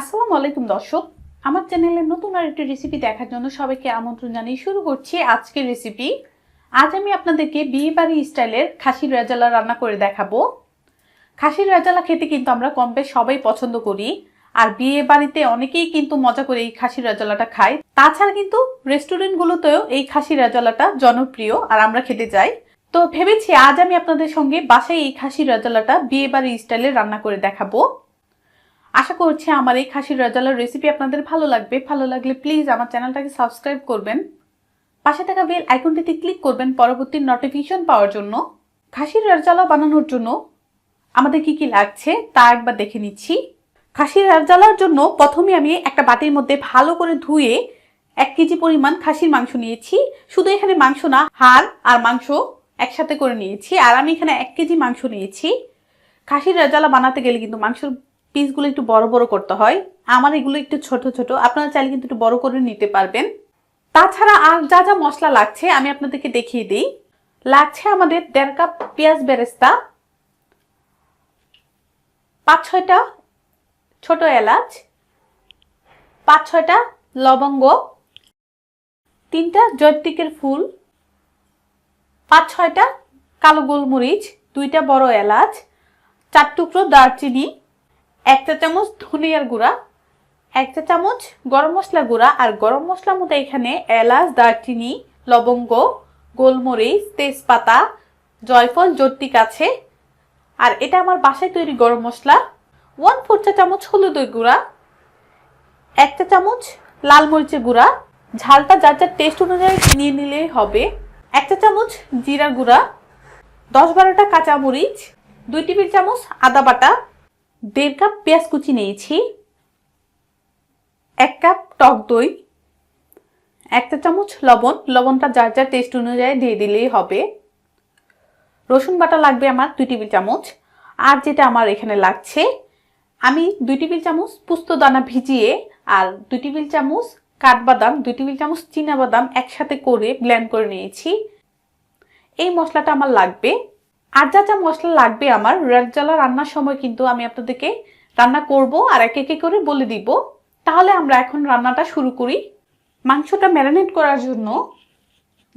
আসসালামু আলাইকুম দর্শক। আমার চ্যানেলে নতুন আর একটি রেসিপি দেখার জন্য সবাইকে আমন্ত্রণ জানিয়ে শুরু করছি আজকের রেসিপি আজ আমি আপনাদেরকে বিয়ে বাড়ি স্টাইলের খাসির রেজালা রান্না করে দেখাবো। খাসির রেজালা খেতে কিন্তু আমরা কম বেশ সবাই পছন্দ করি। আর বিয়ে বাড়িতে অনেকেই কিন্তু মজা করে এই খাসির রেজালাটা খায়। তাছাড়া কিন্তু রেস্টুরেন্টগুলোতেও এই খাসির রেজালাটা জনপ্রিয় আর আমরা খেতে যাই। তো ভেবেছি আজ আমি আপনাদের সঙ্গে বাসায় এই খাসির রেজালাটা বিয়ে বাড়ি স্টাইলে রান্না করে দেখাবো। আশা করছি আমার এই খাসির রাজালার রেসিপি আপনাদের ভালো লাগবে। ভালো লাগলে প্লিজ আমার চ্যানেলটাকে সাবস্ক্রাইব করবেন। পাশে থাকা বেল আইকনটিতে ক্লিক করবেন পরবর্তী নোটিফিকেশন পাওয়ার জন্য। খাসির রাজালা বানানোর জন্য আমাদের কি কি লাগছে তা একবার দেখে নিচ্ছি। খাসির রাজালার জন্য প্রথমে আমি একটা বাটির মধ্যে ভালো করে ধুয়ে এক কেজি পরিমাণ খাসির মাংস নিয়েছি। শুধু এখানে মাংস না, হাড় আর মাংস একসাথে করে নিয়েছি। আর আমি এখানে এক কেজি মাংস নিয়েছি। খাসির রাজালা বানাতে গেলে কিন্তু মাংসের পিসগুলো একটু বড় বড় করতে হয়। আমার এগুলো একটু ছোট ছোট। আপনারা চাইলে কিন্তু একটু বড় করে নিতে পারবেন। তাছাড়া আর যা যা মশলা লাগছে, আমি আপনাদেরকে দেখিয়ে দিই। লাগছে আমাদের দেড় কাপ পেঁয়াজ বেরেস্তা, পাঁচ, ছয়টা ছোট এলাচ, পাঁচ, ছয়টা লবঙ্গ, তিনটা জয়ত্রিকের ফুল, পাঁচ, ছয়টা কালো গোলমরিচ, দুইটা বড় এলাচ, চার টুকরো দারচিনি এক চা চামচ ধনিয়ার গুঁড়া এক চা চামচ গরম মশলা গুঁড়া, আর গরম মশলার মধ্যে এখানে এলাচ, দারচিনি, লবঙ্গ, গোলমরিচ, তেজপাতা, জয়ফল জর্তিক আছে। আর এটা আমার বাসায় তৈরি গরম মশলা। ওয়ান ফোর চা চামচ হলুদের গুঁড়া এক চা চামচ লাল মরিচের গুঁড়া। ঝালটা যার যার টেস্ট অনুযায়ী নিয়ে নিলেই হবে। এক চা চামচ জিরা গুঁড়া, দশ বারোটা কাঁচামরিচ, দুই টেবিল চামচ আদা বাটা দেড় কাপ পেঁয়াজ কুচি নিয়েছি, এক কাপ টক দই একটা চামচ লবণ, লবণটা যার যার টেস্ট অনুযায়ী দিয়ে দিলেই হবে। রসুন বাটা লাগবে আমার দুই টেবিল চামচ, আর যেটা আমার এখানে লাগছে, আমি দুই টেবিল চামচ পুস্ত দানা ভিজিয়ে আর দুই টেবিল চামচ কাঠবাদাম, দুই টেবিল চামচ বাদাম একসাথে করে ব্লেন্ড করে নিয়েছি। এই মশলাটা আমার লাগবে। আর যা যা মশলা লাগবে আমার রেডজালা রান্নার সময় কিন্তু আমি আপনাদেরকে রান্না করব আর এক একে করে বলে দিব। তাহলে আমরা এখন রান্নাটা শুরু করি। মাংসটা ম্যারিনেট করার জন্য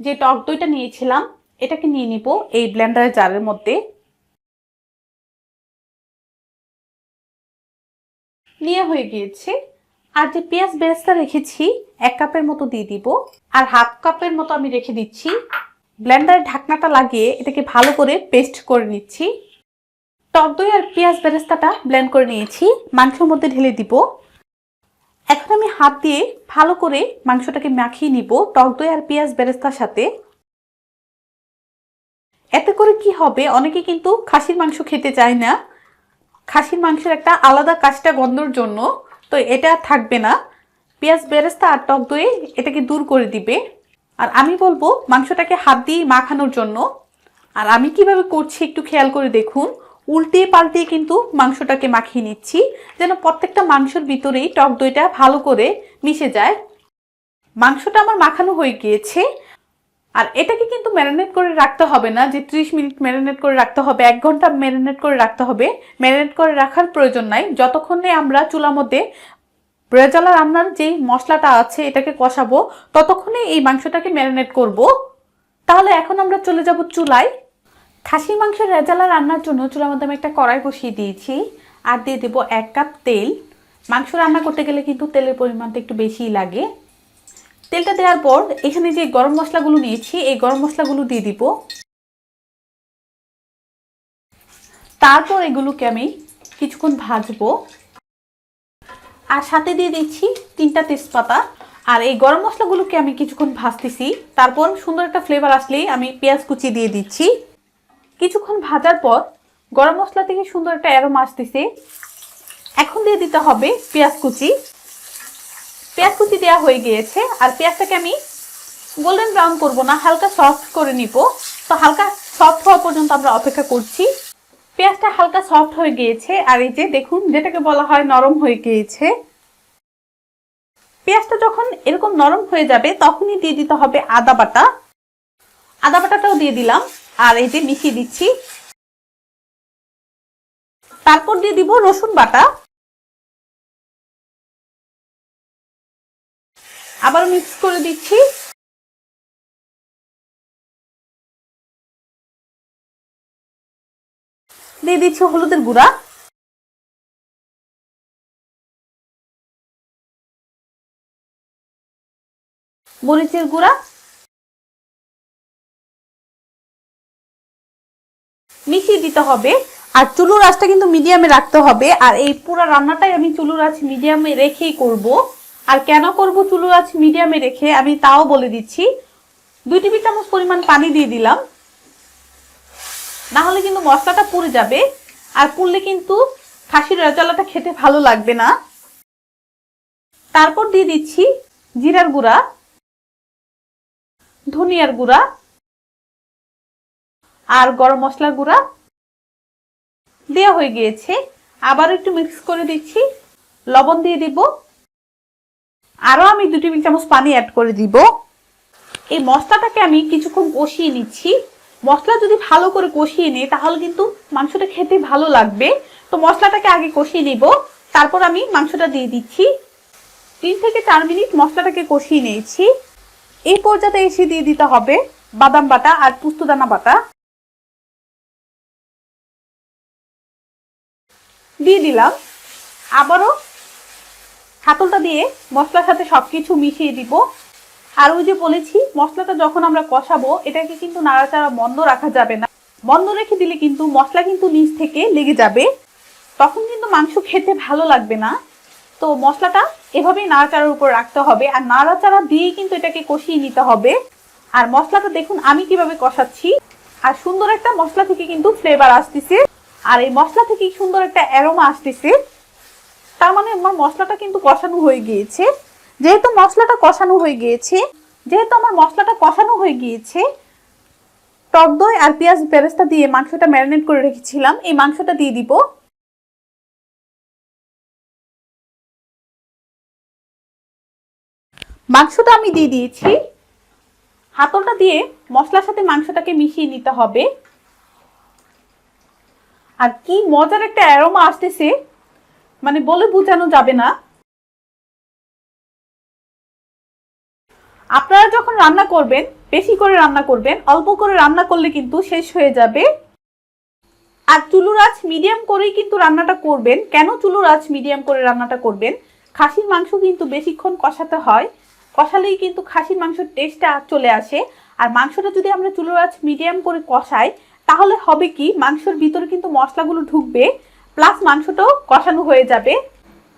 যে টক দইটা নিয়েছিলাম, এটাকে নিয়ে নিব এই ব্লেন্ডারের জারের মধ্যে। নিয়ে হয়ে গিয়েছে। আর যে পেঁয়াজ বেরেস্তা রেখেছি, এক কাপের মতো দিয়ে দিব। আর হাফ কাপের মতো আমি রেখে দিচ্ছি। ব্লেন্ডারের ঢাকনাটা লাগিয়ে এটাকে ভালো করে পেস্ট করে নিচ্ছি। টক দই আর পেঁয়াজ বেরেস্তাটা ব্লেন্ড করে নিয়েছি। মাংসের মধ্যে ঢেলে দিব। এখন আমি হাত দিয়ে ভালো করে মাংসটাকে মাখিয়ে নিব টক দই আর পেঁয়াজ বেরেস্তার সাথে। এতে করে কি হবে? অনেকে কিন্তু খাসির মাংস খেতে চায় না। খাসির মাংসের একটা আলাদা কাজটা গন্ধর জন্য। তো এটা থাকবে না। পেঁয়াজ বেরেস্তা আর টক দই এটাকে দূর করে দিবে। আর আমি বলব, মাংসটাকে হাত দিয়ে মাখানোর জন্য। আর আমি কীভাবে করছি একটু খেয়াল করে দেখুন। উল্টিয়ে পাল্টিয়ে কিন্তু মাংসটাকে মাখিয়ে নিচ্ছি, যেন প্রত্যেকটা মাংসের ভিতরেই টক দইটা ভালো করে মিশে যায়। মাংসটা আমার মাখানো হয়ে গিয়েছে। আর এটাকে কিন্তু ম্যারিনেট করে রাখতে হবে না, যে ত্রিশ মিনিট ম্যারিনেট করে রাখতে হবে, এক ঘণ্টা ম্যারিনেট করে রাখতে হবে। ম্যারিনেট করে রাখার প্রয়োজন নাই। যতক্ষণে আমরা চুলার মধ্যে ব্রেজালা রান্নার যে মশলাটা আছে, এটাকে কষাবো। ততক্ষণে এই মাংসটাকে ম্যারিনেট করব। তাহলে এখন আমরা চলে যাব চুলায়। খাসির মাংসের রেজালা রান্নার জন্য চুলার মধ্যে আমি একটা কড়াই বসিয়ে দিয়েছি আর দিয়ে দেবো এক কাপ তেল। মাংস রান্না করতে গেলে কিন্তু তেলের পরিমাণটা একটু বেশিই লাগে। তেলটা দেওয়ার পর এখানে যে গরম মশলাগুলো নিয়েছি, এই গরম মশলাগুলো দিয়ে দিব। তারপর এগুলোকে আমি কিছুক্ষণ ভাজবো। আর সাথে দিয়ে দিচ্ছি তিনটা তেজপাতা। আর এই গরম মশলাগুলোকে আমি কিছুক্ষণ ভাজতেছি। তারপর সুন্দর একটা ফ্লেভার আসলেই আমি পেঁয়াজ কুচি দিয়ে দিচ্ছি। কিছুক্ষণ ভাজার পর গরম মশলা থেকে সুন্দর একটা অ্যারোম আসতেছে। এখন দিয়ে দিতে হবে পেঁয়াজ কুচি। পেঁয়াজ কুচি দেওয়া হয়ে গিয়েছে। আর পেঁয়াজটাকে আমি গোল্ডেন ব্রাউন করব না, হালকা সফট করে নিব। তো হালকা সফট হওয়া পর্যন্ত আমরা অপেক্ষা করছি। পেঁয়াজটা হালকা সফট হয়ে গিয়েছে, আর এই যে দেখুন, যেটাকে বলা হয় নরম হয়ে গিয়েছে। পেঁয়াজটা যখন এরকম নরম হয়ে যাবে, তখনই দিয়ে দিতে হবে আদা বাটা। আদা বাটাটাও দিয়ে দিলাম, আর এই যে মিশিয়ে দিচ্ছি। তারপর দিয়ে দিব রসুন বাটা। আবার মিক্স করে দিচ্ছি। দিয়ে দিচ্ছি হলুদের গুঁড়া। মরিচের গুঁড়া। মিশিয়ে দিতে হবে। আর চুলুর আঁচটা কিন্তু মিডিয়ামে রাখতে হবে। আর এই পুরো রান্নাটাই আমি চুলুর আঁচ মিডিয়ামে রেখেই করব। আর কেন করব চুলুর আঁচ মিডিয়ামে রেখে আমি তাও বলে দিচ্ছি। দুই টেবিল চামচ পরিমাণ পানি দিয়ে দিলাম। না হলে কিন্তু মশলাটা পুড়ে যাবে। আর পুড়লে কিন্তু খাসির রেজালাটা খেতে ভালো লাগবে না। তারপর দিয়ে দিচ্ছি জিরার গুঁড়া, ধনিয়ার গুঁড়া আর গরম মশলার গুঁড়া। দেওয়া হয়ে গিয়েছে। আবার একটু মিক্স করে দিচ্ছি। লবণ দিয়ে দিব। আরও আমি দু টেবিল চামচ পানি অ্যাড করে দিব। এই মশলাটাকে আমি কিছুক্ষণ কষিয়ে নিচ্ছি। মশলা যদি ভালো করে কষিয়ে নিই, তাহলে কিন্তু মাংসটা খেতে ভালো লাগবে। তো মশলাটাকে আগে কষিয়ে নিব। তারপর আমি মাংসটা দিয়ে দিচ্ছি। তিন থেকে চার মিনিট মশলাটাকে কষিয়ে নিয়েছি। এই পর্যায়ে এসে দিয়ে দিতে হবে বাদাম বাটা আর পুস্তদানা বাটা। দিয়ে দিলাম। আবারও হাতলটা দিয়ে মশলার সাথে সবকিছু মিশিয়ে দিব। আর ওই যে বলেছি, মশলাটা যখন আমরা কষাবো, এটাকে কিন্তু নাড়াচাড়া বন্ধ রাখা যাবে না। বন্ধ রেখে দিলে কিন্তু মশলা কিন্তু নিচ থেকে লেগে যাবে। তখন কিন্তু মাংস খেতে ভালো লাগবে না। তো মশলাটা এভাবেই নাড়াচাড়ার উপর রাখতে হবে। আর নাড়াচাড়া দিয়েই কিন্তু এটাকে কষিয়ে নিতে হবে। আর মশলাটা দেখুন, আমি কীভাবে কষাচ্ছি। আর সুন্দর একটা মশলা থেকে কিন্তু ফ্লেভার আসতেছে। আর এই মশলা থেকে সুন্দর একটা অ্যারোমা আসতেছে। তার মানে আমার মশলাটা কিন্তু কষানো হয়ে গিয়েছে। যেহেতু মশলাটা কষানো হয়ে গিয়েছে, যেহেতু আমার মশলাটা কষানো হয়ে গিয়েছে, টক দই আর পেঁয়াজ বেরেস্তা দিয়ে মাংসটা ম্যারিনেট করে রেখেছিলাম। এই মাংসটা দিয়ে দিব। মাংসটা আমি দিয়ে দিয়েছি। হাতলটা দিয়ে মশলার সাথে মাংসটাকে মিশিয়ে নিতে হবে। আর কি মজার একটা অ্যারোমা আসতেছে মানে বলে বোঝানো যাবে না। আপনারা যখন রান্না করবেন, বেশি করে রান্না করবেন, অল্প করে রান্না করলে কিন্তু শেষ হয়ে যাবে। আর চুলুর আঁচ মিডিয়াম করেই কিন্তু রান্নাটা করবেন। কেন চুলুর আঁচ মিডিয়াম করে রান্নাটা করবেন? খাসির মাংস কিন্তু বেশিক্ষণ কষাতে হয়। কষালেই কিন্তু খাসির মাংসের টেস্টটা চলে আসে। আর মাংসটা যদি আমরা চুলোর আঁচ মিডিয়াম করে কষাই, তাহলে হবে কি? মাংসের ভিতরে কিন্তু মশলাগুলো ঢুকবে প্লাস মাংসটাও কষানো হয়ে যাবে।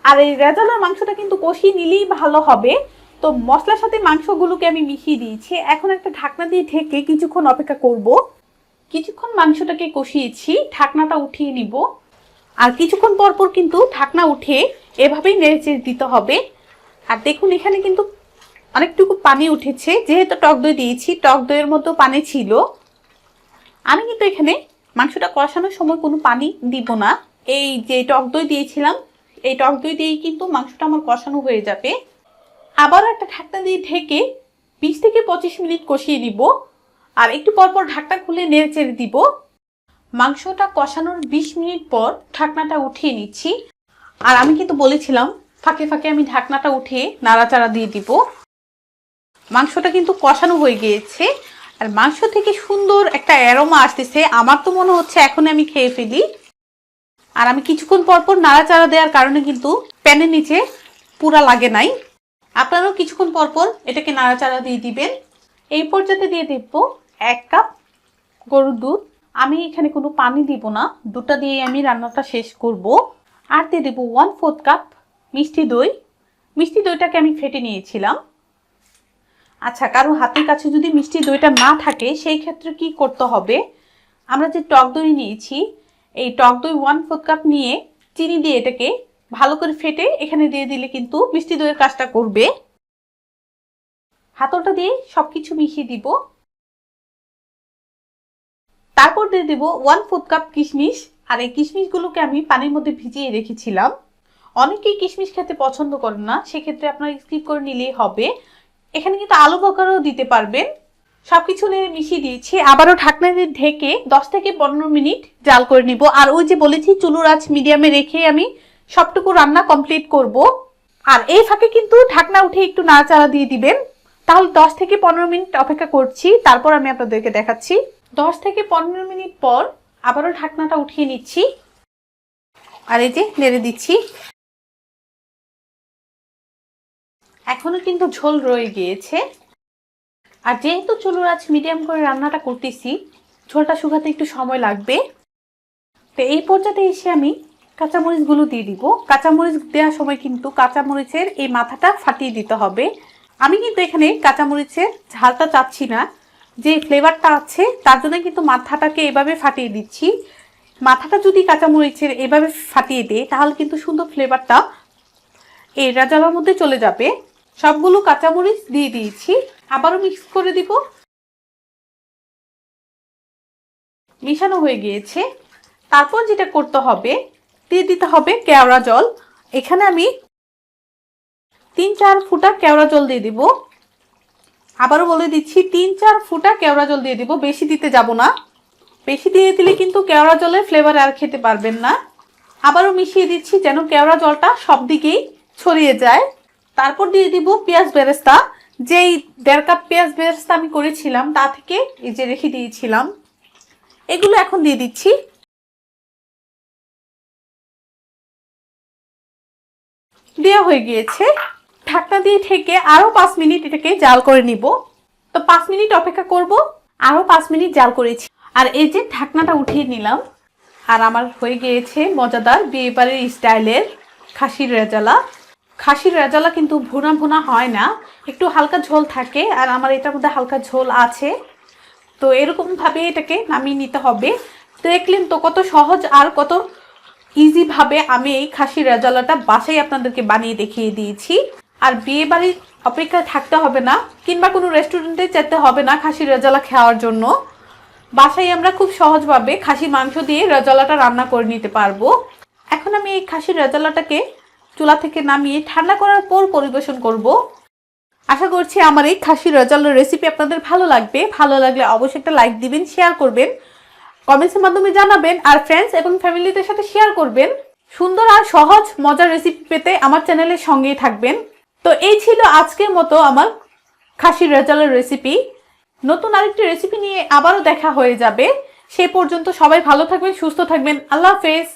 আর এই রেজালার মাংসটা কিন্তু কষিয়ে নিলেই ভালো হবে। তো মশলার সাথে মাংসগুলোকে আমি মিশিয়ে দিয়েছি। এখন একটা ঢাকনা দিয়ে ঢেকে কিছুক্ষণ অপেক্ষা করব। কিছুক্ষণ মাংসটাকে কষিয়েছি, ঢাকনাটা উঠিয়ে নিব। আর কিছুক্ষণ পর পর কিন্তু ঢাকনা উঠে এভাবেই নেড়ে দিতে হবে। আর দেখুন, এখানে কিন্তু অনেকটুকু পানি উঠেছে। যেহেতু টক দই দিয়েছি, টক দইয়ের মতো পানি ছিল। আমি কিন্তু এখানে মাংসটা কষানোর সময় কোনো পানি দিব না। এই যে টক দই দিয়েছিলাম, এই টক দই দিয়েই কিন্তু মাংসটা আমার কষানো হয়ে যাবে। আবারও একটা ঢাকনা দিয়ে ঢেকে বিশ থেকে পঁচিশ মিনিট কষিয়ে নিব আর একটু পর পর ঢাকনা খুলে নেড়ে চেড়ে দিব। মাংসটা কষানোর বিশ মিনিট পর ঢাকনাটা উঠিয়ে নিচ্ছি। আর আমি কিন্তু বলেছিলাম, ফাঁকে ফাঁকে আমি ঢাকনাটা উঠিয়ে নাড়াচাড়া দিয়ে দিব। মাংসটা কিন্তু কষানো হয়ে গিয়েছে আর মাংস থেকে সুন্দর একটা অ্যারোমা আসতেছে। আমার তো মনে হচ্ছে এখন আমি খেয়ে ফেলি। আর আমি কিছুক্ষণ পর পর নাড়াচাড়া দেওয়ার কারণে কিন্তু প্যানের নিচে পুরা লাগে নাই। আপনারাও কিছুক্ষণ পর পর এটাকে নাড়াচাড়া দিয়ে দিবেন। এই পর্যায়ে দিয়ে দিব এক কাপ গরুর দুধ। আমি এখানে কোনো পানি দিব না দুটা দিয়ে আমি রান্নাটা শেষ করব। আর দিয়ে দেবো ওয়ান ফোর্থ কাপ মিষ্টি দই। মিষ্টি দইটাকে আমি ফেটে নিয়েছিলাম। আচ্ছা কারও হাতের কাছে যদি মিষ্টি দইটা না থাকে, সেই ক্ষেত্রে কি করতে হবে? আমরা যে টক দই নিয়েছি, এই টক দই ওয়ান ফোর্থ কাপ নিয়ে চিনি দিয়ে এটাকে ভালো করে ফেটে এখানে দিয়ে দিলে কিন্তু মিষ্টি দইয়ের কাজটা করবে। হাতলটা দিয়ে সবকিছু মিশিয়ে দিব। তারপর দিয়ে দেব ওয়ান ফোর্থ কাপ কিশমিশ। আর এই কিশমিশগুলোকে আমি পানির মধ্যে ভিজিয়ে রেখেছিলাম। অনেকেই কিশমিশ খেতে পছন্দ করেন না, সেক্ষেত্রে আপনারা স্কিপ করে নিলেই হবে। এখানে কিন্তু আলু বকারও দিতে পারবেন। সবকিছু নিয়ে মিশিয়ে দিয়েছি। আবারও ঢাকনা দিয়ে ঢেকে দশ থেকে পনেরো মিনিট জাল করে নিব। আর ওই যে বলেছি, চুলুর আঁচ মিডিয়ামে রেখে আমি সবটুকু রান্না কমপ্লিট করব। আর এই ফাঁকে কিন্তু ঢাকনা উঠে একটু নাড়াচাড়া দিয়ে দিবেন। তাহলে দশ থেকে পনেরো মিনিট অপেক্ষা করছি। তারপর আমি আপনাদেরকে দেখাচ্ছি। দশ থেকে পনেরো মিনিট পর আবারও ঢাকনাটা উঠিয়ে নিচ্ছি। আর এই যে নেড়ে দিচ্ছি। এখনও কিন্তু ঝোল রয়ে গিয়েছে। আর যেহেতু চুলোর আজ মিডিয়াম করে রান্নাটা করতেছি, ঝোলটা শুকাতে একটু সময় লাগবে। তো এই পর্যায়ে এসে আমি কাঁচামরিচগুলো দিয়ে দিব। কাঁচামরিচ দেওয়ার সময় কিন্তু কাঁচামরিচের এই মাথাটা ফাটিয়ে দিতে হবে। আমি কিন্তু এখানে কাঁচামরিচের ঝালটা চাচ্ছি না। যে ফ্লেভারটা আছে, তার জন্য কিন্তু মাথাটাকে এভাবে ফাটিয়ে দিচ্ছি। মাথাটা যদি কাঁচামরিচের এভাবে ফাটিয়ে দেয়, তাহলে কিন্তু সুন্দর ফ্লেভারটা এই রাজালার মধ্যে চলে যাবে। সবগুলো কাঁচামরিচ দিয়ে দিয়েছি। আবারও মিক্স করে দিব। মিশানো হয়ে গিয়েছে। তারপর যেটা করতে হবে দিয়ে দিতে হবে কেওড়া জল। এখানে আমি তিন চার ফুটা কেওড়া জল দিয়ে দিব। আবারও বলে দিচ্ছি, তিন চার ফুটা কেওড়া জল দিয়ে দিব, বেশি দিতে যাব না। বেশি দিয়ে দিলে কিন্তু কেওড়া জলের ফ্লেভার আর খেতে পারবেন না। আবারও মিশিয়ে দিচ্ছি যেন কেওড়া জলটা সব দিকেই ছড়িয়ে যায়। তারপর দিয়ে দিব পেঁয়াজ বেরেস্তা। যেই দেড় কাপ পেঁয়াজ বেরেস্তা আমি করেছিলাম, তা থেকে এই যে রেখে দিয়েছিলাম। এগুলো এখন দিয়ে দিচ্ছি। দেওয়া হয়ে গিয়েছে। ঢাকনা দিয়ে ঠেকে আরও পাঁচ মিনিট এটাকে জাল করে নিব। তো পাঁচ মিনিট অপেক্ষা করব। আরও পাঁচ মিনিট জাল করেছি। আর এই যে ঢাকনাটা উঠিয়ে নিলাম, আর আমার হয়ে গিয়েছে মজাদার বিয়ে বাড়ির স্টাইলের খাসির রেজালা। খাসির রেজালা কিন্তু ভুনা ভুনা হয় না, একটু হালকা ঝোল থাকে, আর আমার এটার মধ্যে হালকা ঝোল আছে। তো এরকমভাবে এটাকে নামিয়ে নিতে হবে। দেখলেন তো কত সহজ আর কত ইজিভাবে আমি এই খাসির রেজালাটা বাসায় আপনাদেরকে বানিয়ে দেখিয়ে দিয়েছি। আর বিয়ে বাড়ির অপেক্ষায় থাকতে হবে না, কিংবা কোনো রেস্টুরেন্টে যেতে হবে না খাসির রেজালা খাওয়ার জন্য। বাসায় আমরা খুব সহজভাবে খাসির মাংস দিয়ে রেজালাটা রান্না করে নিতে পারব। এখন আমি এই খাসির রেজালাটাকে চুলা থেকে নামিয়ে ঠান্ডা করার পর পরিবেশন করব। আশা করছি আমার এই খাসির রেজালার রেসিপি আপনাদের ভালো লাগবে। ভালো লাগলে অবশ্যই একটা লাইক দিবেন শেয়ার করবেন। কমেন্টসের মাধ্যমে জানাবেন আর ফ্রেন্ডস এবং ফ্যামিলিদের সাথে শেয়ার করবেন। সুন্দর আর সহজ, মজার রেসিপি পেতে আমার চ্যানেলের সঙ্গেই থাকবেন। তো এই ছিল আজকের মতো আমার খাসির রেজালের রেসিপি নতুন আরেকটি রেসিপি নিয়ে আবারও দেখা হয়ে যাবে। সে পর্যন্ত সবাই ভালো থাকবেন, সুস্থ থাকবেন। আল্লাহ হাফেজ।